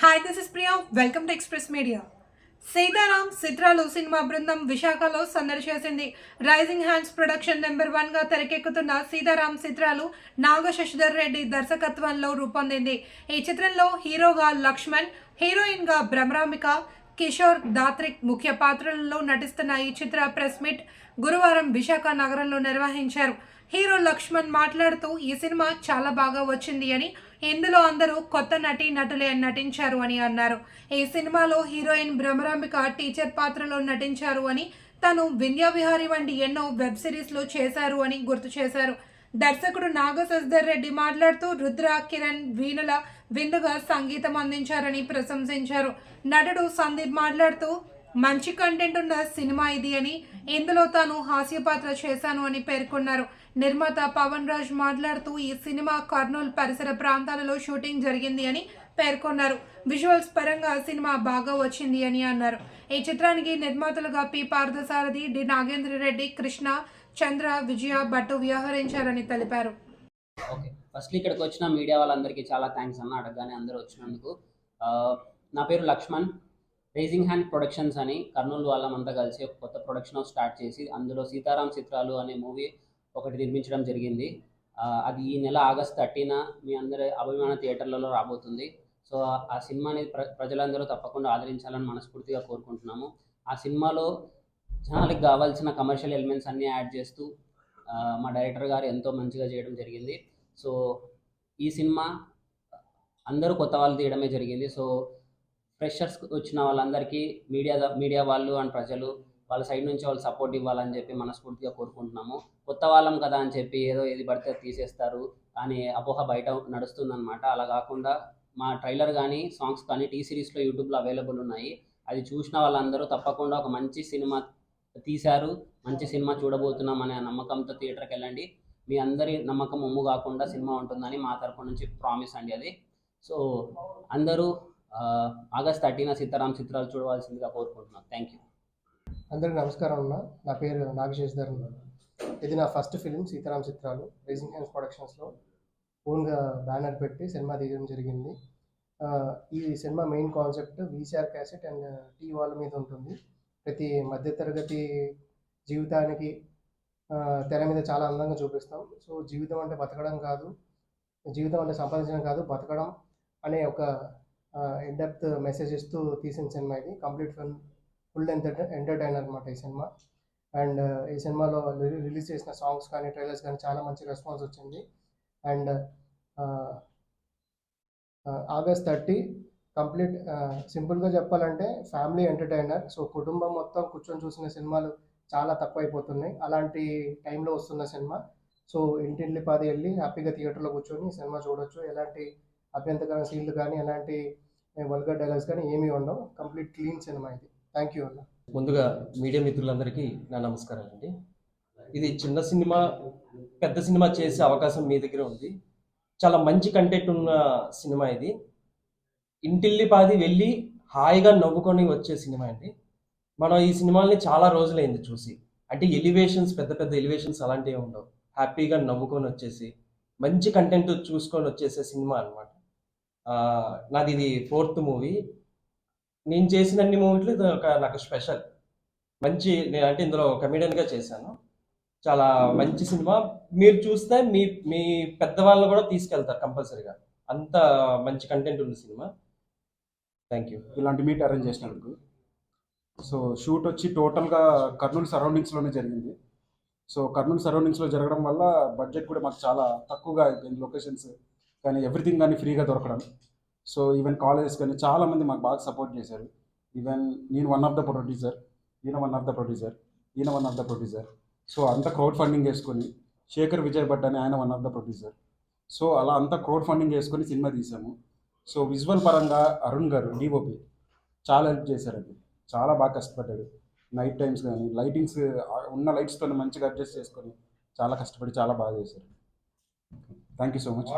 Hi this is Priya welcome to Express Media Sitaram Sitralu cinema బృందం విశాఖలో సందడి చేసింది. రైజింగ్ హ్యాండ్స్ ప్రొడక్షన్ నెంబర్ వన్గా తెరకెక్కుతున్న సీతారాం చిత్రాలు నాగ శశిధర్ రెడ్డి దర్శకత్వంలో రూపొందింది. ఈ చిత్రంలో హీరోగా లక్ష్మణ్ హీరోయిన్గా భ్రమరామిక కిషోర్ దాత్రిక్ ముఖ్య పాత్రలలో నటిస్తున్న ఈ చిత్ర ప్రెస్ మీట్ గురువారం విశాఖ నగరంలో నిర్వహించారు. హీరో లక్ష్మణ్ మాట్లాడుతూ ఈ సినిమా చాలా బాగా వచ్చింది అని ఇందులో అందరూ కొత్త నటి నటులే నటించారు అని అన్నారు. ఈ సినిమాలో హీరోయిన్ భ్రమరాంబిక టీచర్ పాత్రలో నటించారు అని తను వింధ్యా విహారీ వంటి ఎన్నో వెబ్ సిరీస్లో చేశారు అని గుర్తు చేశారు. దర్శకుడు నాగ సజ్దర్ రెడ్డి మాట్లాడుతూ రుద్ర కిరణ్ వీణుల విందుగా సంగీతం అందించారని ప్రశంసించారు. నటుడు సందీప్ మాట్లాడుతూ మంచి కంటెంట్ ఉన్న సినిమా ఇది అని ఇందులో తాను హాస్య పాత్ర చేశాను అని పేర్కొన్నారు. నిర్మాత పవన్ రాజ్ మాట్లాడుతూ ఈ సినిమా కర్నూలు పరిసర ప్రాంతాలలో షూటింగ్ జరిగింది అని పేర్కొన్నారు. విజువల్స్ పరంగా సినిమా బాగా వచ్చింది అని అన్నారు. ఈ చిత్రానికి నిర్మాతలుగా పి. పార్థసారథి డి. నాగేంద్ర రెడ్డి కృష్ణ చంద్ర విజయ భట్టు వ్యవహరించారని తెలిపారు. ఓకే. ఫస్ట్ ఇక్కడికి వచ్చిన మీడియా వాళ్ళందరికీ చాలా థ్యాంక్స్ అన్న అడగగానే అందరూ వచ్చినందుకు. నా పేరు లక్ష్మణ్. రేజింగ్ హ్యాండ్ ప్రొడక్షన్స్ అని కర్నూలు వాళ్ళమంతా కలిసి ఒక కొత్త ప్రొడక్షన్ స్టార్ట్ చేసి అందులో సీతారాం చిత్రాలు అనే మూవీ ఒకటి నిర్మించడం జరిగింది. అది ఈ నెల ఆగస్ట్ థర్టీన మీ అందరి అభిమాన థియేటర్లలో రాబోతుంది. సో ఆ సినిమాని ప్ర ప్రజలందరూ తప్పకుండా ఆదరించాలని మనస్ఫూర్తిగా కోరుకుంటున్నాము. ఆ సినిమాలో జనాలకు కావాల్సిన కమర్షియల్ ఎలిమెంట్స్ అన్నీ యాడ్ చేస్తూ మా డైరెక్టర్ గారు ఎంతో మంచిగా చేయడం జరిగింది. సో ఈ సినిమా అందరూ కొత్త వాళ్ళు తీయడమే జరిగింది. సో ఫ్రెషర్స్ వచ్చిన వాళ్ళందరికీ మీడియా మీడియా వాళ్ళు అండ్ ప్రజలు వాళ్ళ సైడ్ నుంచి వాళ్ళు సపోర్ట్ ఇవ్వాలని చెప్పి మనస్ఫూర్తిగా కోరుకుంటున్నాము. కొత్త వాళ్ళం కదా అని చెప్పి ఏదో ఏది పడితే తీసేస్తారు. అని అపోహ బయట నడుస్తుందన్నమాట. అలా కాకుండా మా ట్రైలర్ కానీ సాంగ్స్ కానీ టీ సిరీస్లో యూట్యూబ్లో అవైలబుల్ ఉన్నాయి. అది చూసిన వాళ్ళందరూ తప్పకుండా ఒక మంచి సినిమా తీశారు. మంచి సినిమా చూడబోతున్నాం అనే నమ్మకంతో థియేటర్కి వెళ్ళండి. మీ అందరి నమ్మకం ఉమ్ము కాకుండా సినిమా ఉంటుందని మా తరపు నుంచి ప్రామిస్ అండి అది. సో అందరూ ఆగస్ట్ థర్టీన సీతారాం చిత్రాలు చూడవలసిందిగా కోరుకుంటున్నాను థ్యాంక్ యూ. అందరికీ నమస్కారం అన్న. నా పేరు నాగశేషధర్ ఇది నా ఫస్ట్ ఫిలిం సీతారాం చిత్రాలు. రైజింగ్ హ్యాండ్స్ ప్రొడక్షన్స్లో ఓన్గా బ్యానర్ పెట్టి సినిమా తీయడం జరిగింది. ఈ cinema main concept VCR cassette and T wall మీద ఉంటుంది. ప్రతి మధ్యతరగతి జీవితానికి తెర మీద చాలా అందంగా చూపిస్తాం. సో జీవితం అంటే బతకడం కాదు. జీవితం అంటే సంపాదించడం కాదు బతకడం అనే ఒక ఇన్డెప్త్ మెసేజ్ ఇస్తూ తీసిన సినిమా ఇది. Complete film full entertain entertainer అనమాట ఈ సినిమా. అండ్ ఈ సినిమాలో రిలీజ్ చేసిన సాంగ్స్ కానీ ట్రైలర్స్ కానీ చాలా మంచి రెస్పాన్స్ వచ్చింది. అండ్ ఆగస్ట్ థర్టీ కంప్లీట్ సింపుల్గా చెప్పాలంటే ఫ్యామిలీ ఎంటర్టైనర్. సో కుటుంబం మొత్తం కూర్చొని చూసిన సినిమాలు చాలా తక్కువ అయిపోతున్నాయి అలాంటి టైంలో వస్తున్న సినిమా. సో ఇంటింటి పాది వెళ్ళి హ్యాపీగా థియేటర్లో కూర్చొని సినిమా చూడొచ్చు. ఎలాంటి అభ్యంతకర సీన్లు కానీ ఎలాంటి వల్గర్ డైలాగ్స్ కానీ ఏమీ ఉండవు. కంప్లీట్ క్లీన్ సినిమా ఇది. థ్యాంక్ యూ అన్న. ముందుగా మీడియా మిత్రులందరికీ నా నమస్కారాలు అండి ఇది చిన్న సినిమా పెద్ద సినిమా చేసే అవకాశం మీ దగ్గర ఉంది. చాలా మంచి కంటెంట్ ఉన్న సినిమా ఇది. ఇంటిల్లి పాది వెళ్ళి హాయిగా నవ్వుకొని వచ్చే సినిమా అండి. మనం ఈ సినిమాల్ని చాలా రోజులైంది చూసి. అంటే ఎలివేషన్స్ పెద్ద పెద్ద ఎలివేషన్స్ అలాంటివి ఉండవు. హ్యాపీగా నవ్వుకొని వచ్చేసి మంచి కంటెంట్ చూసుకొని వచ్చేసే సినిమా అనమాట నాది ఇది ఫోర్త్ మూవీ. నేను చేసిన అన్ని మూవీలు ఇది ఒక నాకు స్పెషల్. మంచి నేను అంటే ఇందులో కమెడియన్గా చేశాను. చాలా మంచి సినిమా. మీరు చూస్తే మీ మీ పెద్దవాళ్ళు కూడా తీసుకెళ్తారు కంపల్సరీగా. అంత మంచి కంటెంట్ ఉంది సినిమా. థ్యాంక్ యూ ఇలాంటి మీట్ అరేంజ్ చేసినందుకు సో షూట్ వచ్చి టోటల్గా కర్నూలు సరౌండింగ్స్లోనే జరిగింది. సో కర్నూలు సరౌండింగ్స్లో జరగడం వల్ల బడ్జెట్ కూడా మాకు చాలా తక్కువగా అయిపోయింది లొకేషన్స్ కానీ ఎవ్రీథింగ్ కానీ ఫ్రీగా దొరకడం. సో ఈవెన్ కాలేజెస్ కానీ చాలామంది మాకు బాగా సపోర్ట్ చేశారు. ఈవెన్ నేను వన్ ఆఫ్ ద ప్రొడ్యూసర్ ఈయన వన్ ఆఫ్ ద ప్రొడ్యూసర్ ఈయన one of the producer so అంత క్రౌడ్ ఫండింగ్ వేసుకొని శేఖర్ విజయ్ భట్ అని ఆయన one of the producer so అలా అంతా క్రౌడ్ ఫండింగ్ వేసుకొని సినిమా తీసాము. సో విజువల్ పరంగా అరుణ్ గారు డిఓపి చాలా హెల్ప్ చేశారండి చాలా బాగా కష్టపడ్డాడు. నైట్ టైమ్స్ కానీ లైటింగ్స్ ఉన్న లైట్స్తో మంచిగా అడ్జస్ట్ చేసుకొని చాలా కష్టపడి చాలా బాగా చేశారు. Thank you so much